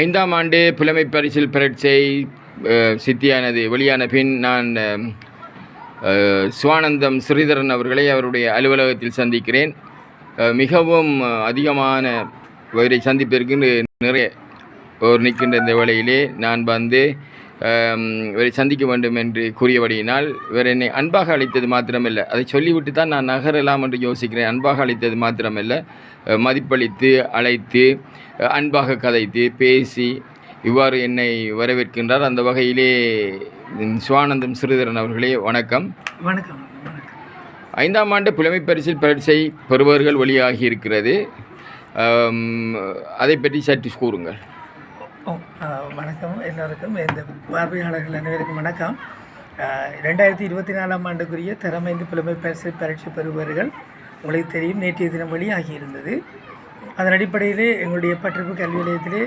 ஐந்தாம் ஆண்டு புலமை பரிசில் பெரட்சை சித்தியானது. வெளியான பின் நான் சிவானந்தம் ஸ்ரீதரன் அவர்களை அவருடைய அலுவலகத்தில் சந்திக்கிறேன். மிகவும் அதிகமான இவரை சந்திப்பிற்கு நிறைய ஒரு நிற்கின்ற இந்த வேளையிலே நான் வந்து இவரை சந்திக்க வேண்டும் என்று கூறியபடியினால் இவர் என்னை அன்பாக அழைத்தது மாத்திரமல்ல. அதை சொல்லிவிட்டு தான் நான் நகரலாம் என்று யோசிக்கிறேன். அன்பாக அழைத்தது மாத்திரமல்ல. மதிப்பளித்து அழைத்து அன்பாக கதைத்து பேசி இவ்வாறு என்னை வரவேற்கின்றார். அந்த வகையிலே சிவானந்தம் ஸ்ரீதரன் அவர்களே வணக்கம். வணக்கம் ஐந்தாம் ஆண்டு புலமை பரிசில் பரீட்சை பெறுபவர்கள் வெளியாகி இருக்கிறது. அதை பற்றி சற்று கூறுங்கள். ஓ வணக்கம். எல்லோருக்கும் இந்த பார்வையாளர்கள் அனைவருக்கும் வணக்கம். ரெண்டாயிரத்தி இருபத்தி நாலாம் ஆண்டுக்குரிய திறமைந்து புலமை பரிசு பரீட்சை பெறுபவர்கள் உங்களுக்கு தெரியும் நேற்றைய தினம் வெளியாகி இருந்தது அதன் அடிப்படையிலே எங்களுடைய பற்றிப்பு கல்வி நிலையத்திலே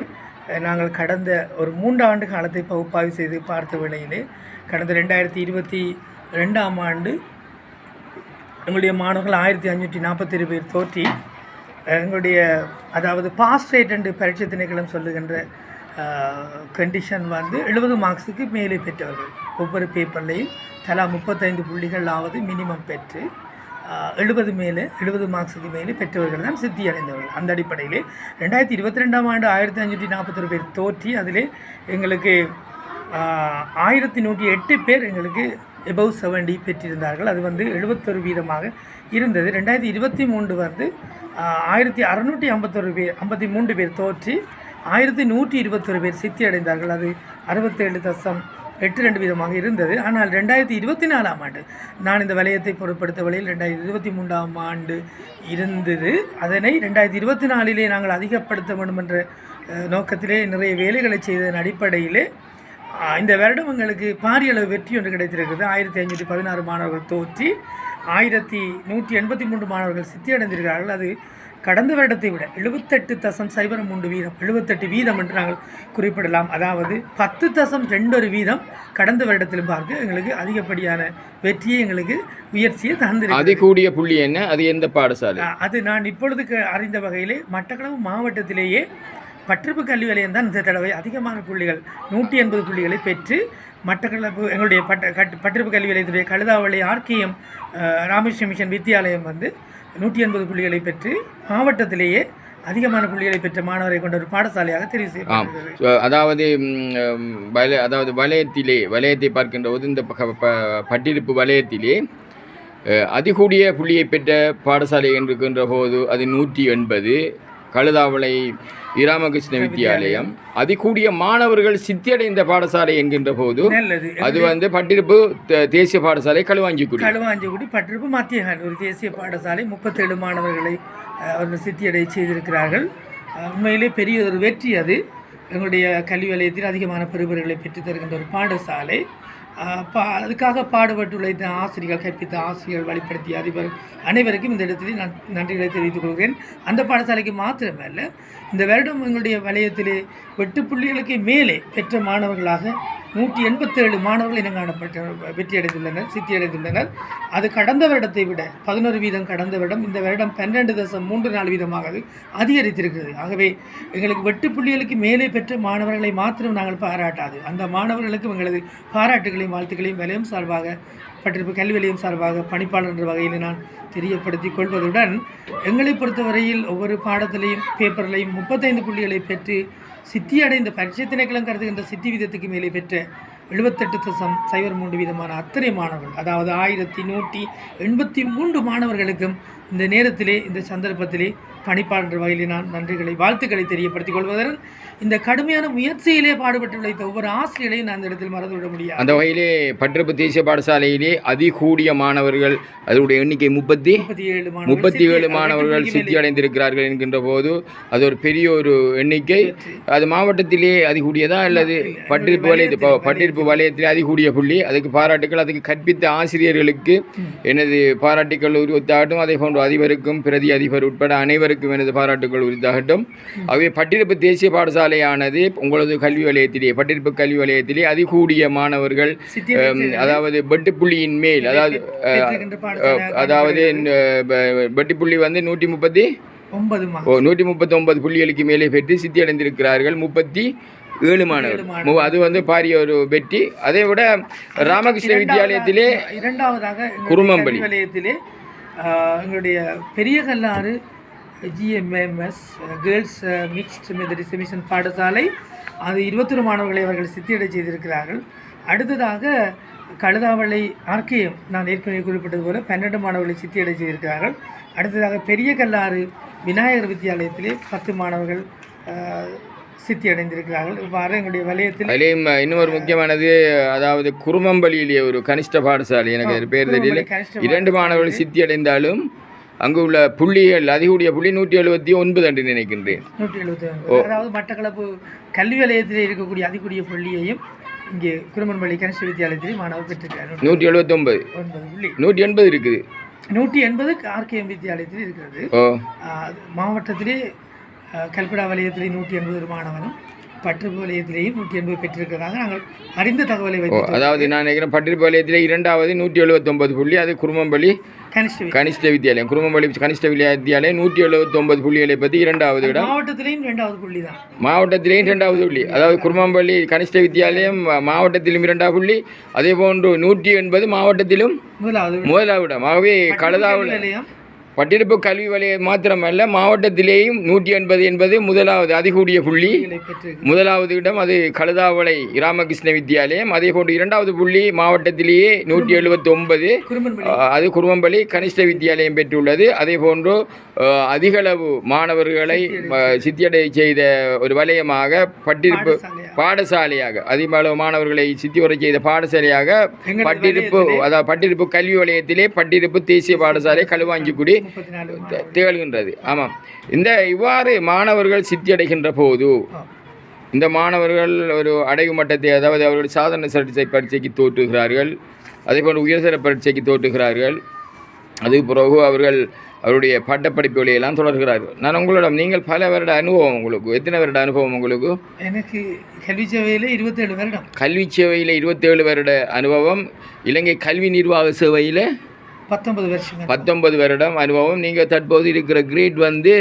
நாங்கள் கடந்த ஒரு மூன்று ஆண்டு காலத்தை பகுப்பாய்வு செய்து பார்த்த வேளையிலே கடந்த ரெண்டாயிரத்தி இருபத்தி ரெண்டாம் ஆண்டு எங்களுடைய மாணவர்கள் ஆயிரத்தி அஞ்சூற்றி நாற்பத்தேழு பேர் தோற்றி எங்களுடைய அதாவது பாஸ் ரேட் என்று பரீட்சை திணைக்களம் சொல்லுகின்ற கண்டிஷன் வந்து எழுபது மார்க்ஸுக்கு மேலே பெற்றவர்கள். ஒவ்வொரு பேப்பர்லையும் தலா முப்பத்தைந்து புள்ளிகள் ஆவது மினிமம் பெற்று எழுபது மேலே எழுபது மார்க்ஸுக்கு மேலே பெற்றவர்கள் தான் சித்தி அடைந்தவர்கள். அந்த அடிப்படையில் ரெண்டாயிரத்தி இருபத்தி ரெண்டாம் ஆண்டு ஆயிரத்தி அஞ்சூற்றி நாற்பத்தொரு பேர் தோற்றி அதில் எங்களுக்கு ஆயிரத்தி நூற்றி எட்டு பேர் எங்களுக்கு எபவ் செவன்டி பெற்றிருந்தார்கள். அது வந்து எழுபத்தொரு வீதமாக இருந்தது. ரெண்டாயிரத்தி இருபத்தி மூன்று வந்து ஆயிரத்தி அறநூற்றி ஐம்பத்தொரு பேர் ஐம்பத்தி மூன்று பேர் தோற்றி ஆயிரத்தி நூற்றி இருபத்தொரு பேர் சித்தி அடைந்தார்கள் அது அறுபத்தேழு தசம் எட்டு ரெண்டு விதமாக இருந்தது. ஆனால் ரெண்டாயிரத்தி இருபத்தி நாலாம் ஆண்டு நான் இந்த வலயத்தை பொருட்படுத்த வழியில் ரெண்டாயிரத்தி இருபத்தி மூன்றாம் ஆண்டு இருந்தது. அதனை ரெண்டாயிரத்தி இருபத்தி நாலிலே நாங்கள் அதிகப்படுத்த வேண்டும் என்ற நோக்கத்திலே நிறைய வேலைகளை செய்ததன் அடிப்படையிலே இந்த வருடம் எங்களுக்கு பாரிய அளவு வெற்றி ஒன்று கிடைத்திருக்கிறது. ஆயிரத்தி ஐநூற்றி பதினாறு மாணவர்கள் தோற்றி ஆயிரத்தி நூற்றி எண்பத்தி மூன்று மாணவர்கள் சித்தி அடைந்திருக்கிறார்கள் அது கடந்த வருடத்தை விட எழுபத்தெட்டு தசம் சைபர் மூன்று வீதம். எழுபத்தெட்டு வீதம் என்று நாங்கள் குறிப்பிடலாம். அதாவது பத்து தசம் ரெண்டொரு வீதம் கடந்த வருடத்திலும் பார்க்க எங்களுக்கு அதிகப்படியான வெற்றியை எங்களுக்கு உயர்ச்சியை தந்திருக்கு அதிகூடிய புள்ளி என்ன? அது எந்த பாடசாலை? அது நான் இப்பொழுது அறிந்த வகையிலே மட்டக்களப்பு மாவட்டத்திலேயே பற்றிப்பு கல்வி நிலையம் தான் இந்த தடவை அதிகமான புள்ளிகள். நூற்றி எண்பது புள்ளிகளை பெற்று மட்டக்களப்பு எங்களுடைய பட்ட கட் பற்றிப்பு கல்வி நிலையத்துடைய கழுதாவளி ஆர்கேஎம் ராமகிருஷ்ண மிஷன் வித்தியாலயம் வந்து நூற்றி எண்பது புள்ளிகளை பெற்று மாவட்டத்திலேயே அதிகமான புள்ளிகளை பெற்ற மாணவரை கொண்ட ஒரு பாடசாலையாக தெரிவு செய்யப்பட்டிருக்கிறது. So, அதாவது வல அதாவது வலயத்திலே வலயத்தை பார்க்கின்ற போது இந்த பட்டிருப்பு வலயத்திலே அதிகூடிய புள்ளியை பெற்ற பாடசாலை இருக்கின்ற போது அது நூற்றி எண்பது கழுதாவளை இராமகிருஷ்ண வித்தியாலயம் அதிகூடிய மாணவர்கள் சித்தியடைந்த பாடசாலை என்கின்ற போது அது வந்து பட்டிருப்பு தேசிய பாடசாலை களுவாஞ்சிக்குடி களுவாஞ்சிக்குடி பற்றிருப்பு மத்தியகான் ஒரு தேசிய பாடசாலை முப்பத்தேழு மாணவர்களை அவர்கள் சித்தியடை செய்திருக்கிறார்கள். உண்மையிலே பெரிய ஒரு வெற்றி அது. எங்களுடைய கல்வி வலயத்தில் அதிகமான பெறுபவர்களை பெற்றுத் தருகின்ற ஒரு பாடசாலை. பா அதுக்காக பாடுபட்டுள்ள இந்த ஆசிரியர்கள் கற்பித்த ஆசிரியர்கள் வழிப்படுத்திய அதிபர் அனைவருக்கும் இந்த இடத்திலே நான் நன்றிகளை தெரிவித்துக் கொள்கிறேன். அந்த பாடசாலைக்கு மாத்திரமல்ல இந்த வருடம் எங்களுடைய வலயத்திலே வெட்டு புள்ளிகளுக்கு மேலே பெற்ற மாணவர்களாக நூற்றி எண்பத்தேழு மாணவர்கள் இனம் காணப்பட்ட வெற்றி அடைந்துள்ளனர் சித்தி அடைந்துள்ளனர் அது கடந்த வருடத்தை விட பதினோரு வீதம் கடந்த வருடம் இந்த வருடம் பன்னெண்டு தசம் மூன்று நாலு வீதமாக அது அதிகரித்திருக்கிறது. ஆகவே எங்களுக்கு வெட்டு புள்ளிகளுக்கு மேலே பெற்ற மாணவர்களை மாத்திரம் நாங்கள் பாராட்டாது. அந்த மாணவர்களுக்கும் எங்களது பாராட்டுகளையும் வாழ்த்துக்களையும் விலையும் சார்பாக பட்டிருப்பு கல்வி நிலையம் சார்பாக பணிப்பாளர் என்ற வகையில் நான் தெரியப்படுத்திக் கொள்வதுடன் எங்களை பொறுத்தவரையில் ஒவ்வொரு பாடத்திலையும் பேப்பர்லையும் முப்பத்தைந்து புள்ளிகளை பெற்று சித்தியடைந்த அடைந்த கருதுகின்ற சித்தி வீதத்துக்கு மேலே பெற்ற எழுபத்தெட்டு தசம் சைபர் மூன்று வீதமான அத்தனை மாணவர்கள் அதாவது ஆயிரத்தி நூற்றி எண்பத்தி மூன்று மாணவர்களுக்கும் இந்த நேரத்திலே இந்த சந்தர்ப்பத்திலே பணிப்பாளர் வகையில் நான் நன்றிகளை வாழ்த்துக்களை தெரியப்படுத்திக் கொள்வதுடன் இந்த கடுமையான முயற்சியிலே பாடுபட்டு உழைத்த ஒவ்வொரு ஆசிரியரையும் நான் இந்த இடத்தில் மறந்துவிட முடியாது. அந்த வகையிலே பட்டிருப்பு தேசிய பாடசாலையிலே அதிகூடிய மாணவர்கள் அதனுடைய எண்ணிக்கை முப்பத்தி முப்பத்தி ஏழு முப்பத்தி ஏழு மாணவர்கள் சித்தி அடைந்திருக்கிறார்கள் என்கின்ற போது அது ஒரு பெரிய ஒரு எண்ணிக்கை. அது மாவட்டத்திலே அதிகூடியதா அல்லது பட்டிருப்பு வலயத்து பட்டிருப்பு வலயத்திலே அதிகூடிய புள்ளி அதுக்கு பாராட்டுகள் அதுக்கு கற்பித்த ஆசிரியர்களுக்கு எனது பாராட்டுகள் உரித்தாகட்டும் அதே போன்று அதிபருக்கும் பிரதி அதிபர் உட்பட அனைவருக்கும் எனது பாராட்டுகள் உரித்தாகட்டும். ஆகவே பட்டிருப்பு தேசிய பாடசாலையானது உங்களது கல்வி வலயத்திலே பட்டிருப்பு கல்வி வலயத்திலே அதிகூடிய மாணவர்கள் அதாவது வெட்டுப்புள்ளியின் மேல் அதாவது அதாவது வெட்டிப்புள்ளி வந்து நூற்றி முப்பத்தி ஒன்பது ஓ நூற்றி முப்பத்தொன்பது புள்ளிகளுக்கு மேலே பெற்று சித்தி அடைந்திருக்கிறார்கள் முப்பத்தி ஏழு மாணவர் அது வந்து பாரிய ஒரு வெற்றி. அதை விட ராமகிருஷ்ண வித்யாலயத்திலே இரண்டாவதாக குருமம்பலி. ஆஹ், எங்களுடைய பெரிய Kallar GMMS girls mixed Methodist mission பாடசாலை. அது இருபத்தொரு மாணவர்களை அவர்கள் சித்தியடை செய்திருக்கிறார்கள். அடுத்ததாக கழுதாவளை ஆர்கேஎம் நான் ஏற்கனவே குறிப்பிட்டது போல பன்னெண்டு மாணவர்களை சித்தியடை செய்திருக்கிறார்கள். அடுத்ததாக பெரிய கல்லாறு விநாயகர் வித்தியாலயத்திலே பத்து மாணவர்கள் ஆஹ், சித்தி அடைந்திருக்கிறார்கள் இவ்வாறு எங்களுடைய வலயத்தில் அதிலேயும் இன்னொரு முக்கியமானது அதாவது குருமம்பலியிலே ஒரு கனிஷ்ட பாடசாலை எனக்கு பேர் தெரியல. இரண்டு மாணவர்கள் சித்தி அடைந்தாலும் அங்கு உள்ள புள்ளிகள் அதிகூடிய புள்ளி நூற்றி எழுபத்தி ஒன்பது என்று நினைக்கின்றேன். நூற்றி எழுபத்தி ஒன்பது அதாவது மட்டக்களப்பு கல்வி வலயத்தில் இருக்கக்கூடிய அதிகூடிய புள்ளியையும் இங்கே குருமன்பள்ளி கனிஷ்ட வித்தியாலயத்திலே மாணவர் பெற்றிருக்கிறார். நூற்றி எழுபத்தொன்பது ஒன்பது. புள்ளி. நூற்றி எண்பது இருக்குது. நூற்றி எண்பது ஆர்கேஎம் வித்தியாலயத்தில் இருக்கிறது. மாவட்டத்திலே கல்குடா வலயத்திலே நூற்றி எண்பது ஒரு மாணவனும் பற்றுப்பு வலயத்திலேயும் நூற்றி எண்பது பெற்றிருக்கிறதாக நாங்கள் அறிந்த தகவலை அதாவது நான் நினைக்கிறேன் பட்டிருப்பாளையத்தில் இரண்டாவது நூற்றி எழுபத்தொன்பது புள்ளி அது குருமம்பள்ளி கனிஷ்ட வித்தியாலயம். குருமம்பள்ளி கனிஷ்ட வித்யாலயம் நூற்றி எழுபத்தொன்பது புள்ளிகளை பற்றி இரண்டாவது இடம். மாவட்டத்திலேயும் இரண்டாவது புள்ளி தான் மாவட்டத்திலேயும் இரண்டாவது புள்ளி. அதாவது குருமம்பள்ளி கனிஷ்ட வித்யாலயம் மா- மாவட்டத்திலும் இரண்டாவது புள்ளி. அதே போன்று நூற்றி எண்பது மாவட்டத்திலும் முதலாவது இடம். ஆகவே கழுதாவில் பட்டிருப்பு கல்வி வலயம் மாத்திரமல்ல மாவட்டத்திலேயும் நூற்றி எண்பது என்பது முதலாவது அதிகூடிய புள்ளி. முதலாவது இடம் அது கழுதாவளை ராமகிருஷ்ண வித்யாலயம். அதே போன்று இரண்டாவது புள்ளி மாவட்டத்திலேயே நூற்றி எழுபத்தி ஒன்பது அது குருவம்பள்ளி கனிஷ்ட வித்யாலயம் பெற்றுள்ளது. அதே போன்று அதிகளவு மாணவர்களை சித்தியடை செய்த ஒரு வலயமாக பட்டிருப்பு பாடசாலையா. பாடசாலையாக அதிகளவு மாணவர்களை சித்தியுறை செய்த பாடசாலையாக பட்டிருப்பு அதாவது பட்டிருப்பு கல்வி வலயத்திலே பட்டிருப்பு தேசிய பாடசாலை களுவாஞ்சிக்குடி திகழ்கின்றது. ஆமாம். இந்த இவ்வாறு மாணவர்கள் சித்தியடைகின்ற போது. இந்த மாணவர்கள் ஒரு அடைவு மட்டத்தை அதாவது அவர்கள் சாதாரண சர்டிசை பரீட்சைக்கு தோற்றுகிறார்கள் அதே போன்று உயர்தர பரீட்சைக்கு தோற்றுகிறார்கள் அதுக்கு பிறகு அவர்கள் அவருடைய பட்டப்படிப்புகளை எல்லாம் தொடர்கிறார்கள். நான் உங்களிடம் நீங்கள் பல வருட அனுபவம் உங்களுக்கு எத்தனை வருட அனுபவம் உங்களுக்கு? எனக்கு கல்வி சேவையில் இருபத்தேழு வருடம். கல்வி சேவையில் இருபத்தேழு வருட அனுபவம் இலங்கை கல்வி நிர்வாக சேவையில் பத்தொன்பது வருஷம் பத்தொன்பது வருடம் அனுபவம். நீங்கள் தற்போது இருக்கிற கிரேட் வந்து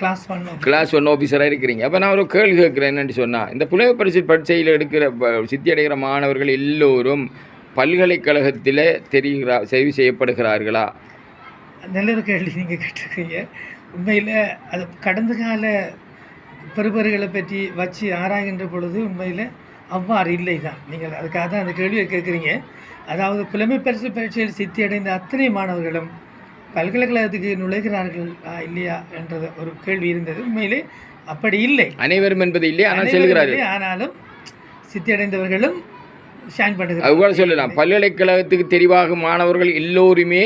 கிளாஸ் பண்ணோம் கிளாஸ் ஒன் ஆஃபீஸராக இருக்கிறீங்க. அப்போ நான் ஒரு கேள்வி கேட்குறேன் என்னன்னு சொன்னால் இந்த புலமை பரிசு பரீட்சையில் எடுக்கிற சித்தி அடைகிற மாணவர்கள் எல்லோரும் பல்கலைக்கழகத்தில் தெரிகிறா தெரிவு செய்யப்படுகிறார்களா? நல்ல ஒரு கேள்வி நீங்கள் கேட்டிருக்கீங்க. உண்மையில் அது கடந்த கால பெறுபர்களை பற்றி வச்சு ஆராய்கின்ற பொழுது உண்மையில் அவ்வாறு இல்லை தான் நீங்கள் அதுக்காக தான் அந்த கேள்வியை கேட்குறீங்க. அதாவது புலமை பரிசு பரீட்சையில் சித்தி அடைந்த அத்தனை மாணவர்களும் பல்கலைக்கழகத்துக்கு நுழைகிறார்கள் இல்லையா என்றது ஒரு கேள்வி இருந்தது. உண்மையிலே அப்படி இல்லை. அனைவரும் என்பது இல்லை ஆனால் செல்கிறார்கள். ஆனாலும் சித்தி அடைந்தவர்களும் ஷான் பண்ணுகிறார்கள் அவ்வாறு சொல்லலாம். பல்கலைக்கழகத்துக்கு தெரிவாகும் மாணவர்கள் எல்லோருமே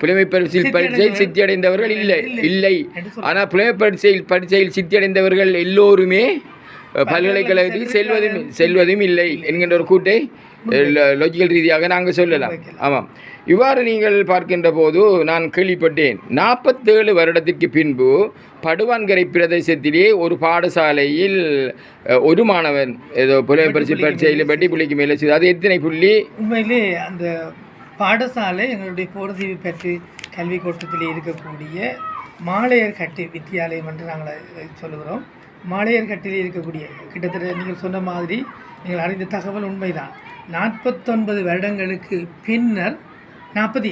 புலமை பரிசில் பரீட்சையில் சித்தி அடைந்தவர்கள் இல்லை இல்லை. ஆனால் புலமை பரீட்சையில் பரீட்சையில் சித்தி அடைந்தவர்கள் எல்லோருமே பல்கலைக்கழகத்தில் செல்வதும் செல்வதும் இல்லை. என்கின்ற ஒரு கூட்டை லாஜிக்கல் ரீதியாக நாங்கள் சொல்லலாம். ஆமாம் இவ்வாறு நீங்கள் பார்க்கின்ற போது நான் கேள்விப்பட்டேன். நாற்பத்தேழு வருடத்திற்கு பின்பு படுவான்கரை பிரதேசத்திலே ஒரு பாடசாலையில் ஒரு மாணவன் ஏதோ புலமை பரிசு பரீட்சையில் பட்டி புள்ளிக்கு மேலே செய்து அது எத்தனை புள்ளி? உண்மையிலே அந்த பாடசாலை எங்களுடைய போர்தீவு பெற்று கல்வி கோட்டத்தில் இருக்கக்கூடிய மாலையர் கட்டு வித்தியாலயம் என்று நாங்கள் சொல்லுகிறோம். மலையர் கட்டில் இருக்கக்கூடிய கிட்டத்தட்ட நீங்கள் சொன்ன மாதிரி நீங்கள் அறிந்த தகவல் உண்மைதான். நாற்பத்தொன்பது வருடங்களுக்கு பின்னர் நாற்பது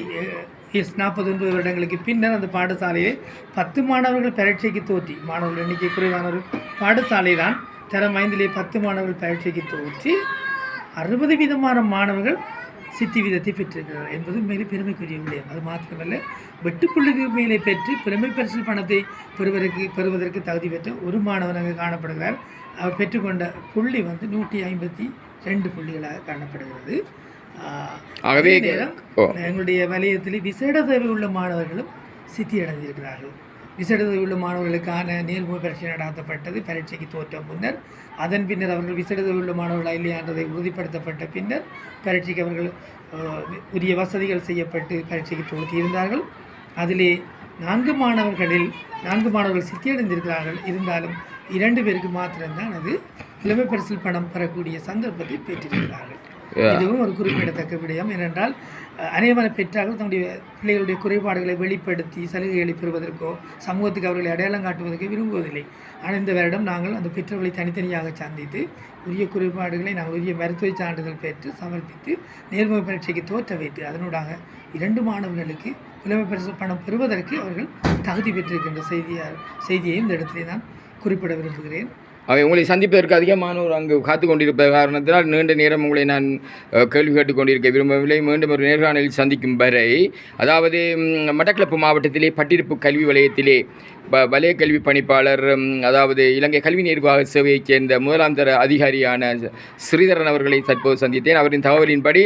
எஸ் நாற்பத்தொன்பது வருடங்களுக்கு பின்னர் அந்த பாடசாலையில் பத்து மாணவர்கள் பரீட்சைக்கு தோற்றி மாணவர்கள் எண்ணிக்கை குறைவான ஒரு பாடசாலை தான் தரம் ஐந்திலே பத்து மாணவர்கள் பரீட்சைக்கு தோற்றி அறுபது விதமான மாணவர்கள் சித்தி விதத்தை பெற்றிருக்கிறார் என்பது மேலே பெருமைக்குரிய விடயம். அது மாத்திரமல்ல வெட்டுப்புள்ளிக்கு மேலே பெற்று பெருமை பரிசில் பணத்தை பெறுவதற்கு பெறுவதற்கு தகுதி பெற்ற ஒரு மாணவன் அங்கே காணப்படுகிறார். அவர் பெற்றுக்கொண்ட புள்ளி வந்து நூற்றி ஐம்பத்தி ரெண்டு புள்ளிகளாக காணப்படுகிறது. அதே நேரம் எங்களுடைய வலயத்தில் விசேட தேவை உள்ள மாணவர்களும் சித்தி அடைந்திருக்கிறார்கள். விசேட உள்ள மாணவர்களுக்கான நேர்முக பரீட்சை நடத்தப்பட்டது. பரீட்சைக்கு தோற்ற முன்னர் அதன் பின்னர் அவர்கள் விசேட உள்ள மாணவர்களா இல்லையா என்றதை உறுதிப்படுத்தப்பட்ட பின்னர் பரீட்சைக்கு அவர்கள் உரிய வசதிகள் செய்யப்பட்டு பரீட்சைக்கு தோற்றியிருந்தார்கள். அதிலே நான்கு மாணவர்களில் நான்கு மாணவர்கள் சித்தியடைந்திருக்கிறார்கள். இருந்தாலும் இரண்டு பேருக்கு மாத்திரம்தான் அது இளமை பரிசில் பணம் பெறக்கூடிய சந்தர்ப்பத்தை பெற்றிருக்கிறார்கள். இதுவும் ஒரு குறிப்பிடத்தக்க விடயம். ஏனென்றால் அஹ், அநேகமான பெற்றார்கள் தன்னுடைய பிள்ளைகளுடைய குறைபாடுகளை வெளிப்படுத்தி சலுகைகளை பெறுவதற்கோ சமூகத்துக்கு அவர்களை அடையாளம் காட்டுவதற்கோ விரும்புவதில்லை. ஆனால் இந்த வருடம் நாங்கள் அந்த பெற்றோர்களை தனித்தனியாக சந்தித்து உரிய குறைபாடுகளை நாங்கள் உரிய மருத்துவ சான்றிதழ் பெற்று சமர்ப்பித்து நேர்முக பரீட்சைக்கு தோற்ற வைத்து அதனூடாக இரண்டு மாணவர்களுக்கு புலமை பரிசு பணம் பெறுவதற்கு அவர்கள் தகுதி பெற்றிருக்கின்ற செய்தியை செய்தியை இந்த இடத்திலே நான் குறிப்பிட விரும்புகிறேன். அவை உங்களை சந்திப்பதற்கு அதிகமானோர் அங்கு காத்து கொண்டிருப்ப காரணத்தினால் நீண்ட நேரம் உங்களை நான் கேள்வி கேட்டுக் கொண்டிருக்க விரும்பவில்லை. மீண்டும் ஒரு நேர்காணலில் சந்திக்கும் வரை அதாவது மட்டக்களப்பு மாவட்டத்திலே பட்டிருப்பு கல்வி வலயத்திலே ப வலய கல்வி பணிப்பாளர் அதாவது இலங்கை கல்வி நிர்வாக சேவையைச் சேர்ந்த முதலாம் தர அதிகாரியான ஸ்ரீதரன் அவர்களை தற்போது சந்தித்தேன். அவரின் தகவலின்படி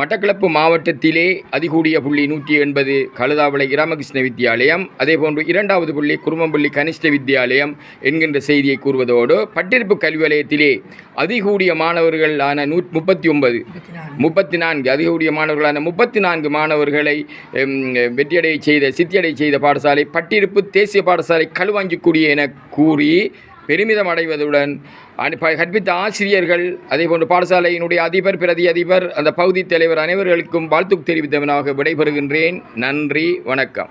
மட்டக்களப்பு மாவட்டத்திலே அதிகூடிய புள்ளி நூற்றி எண்பது கழுதாவளை ராமகிருஷ்ண வித்தியாலயம் அதேபோன்று இரண்டாவது புள்ளி குருமம்பள்ளி கனிஷ்ட வித்தியாலயம் என்கின்ற செய்தியை கூறுவதோடு பட்டிருப்பு கல்வி வலயத்திலே அதிகூடிய மாணவர்களான நூ முப்பத்தி ஒன்பது முப்பத்தி நான்கு. அதிகூடிய மாணவர்களான முப்பத்தி நான்கு மாணவர்களை எம், வெற்றியடை செய்த சித்தியடை செய்த பாடசாலை பட்டிருப்பு தேசிய பாடசாலை களுவாஞ்சிக்குடி என கூறி பெருமிதம் அடைவதுடன் அனு- கற்பித்த ஆசிரியர்கள் அதேபோன்று பாடசாலையினுடைய அதிபர் பிரதி அதிபர் அந்த பகுதி தலைவர் அனைவர்களுக்கும் வாழ்த்து தெரிவித்தவனாக விடைபெறுகின்றேன். நன்றி வணக்கம்.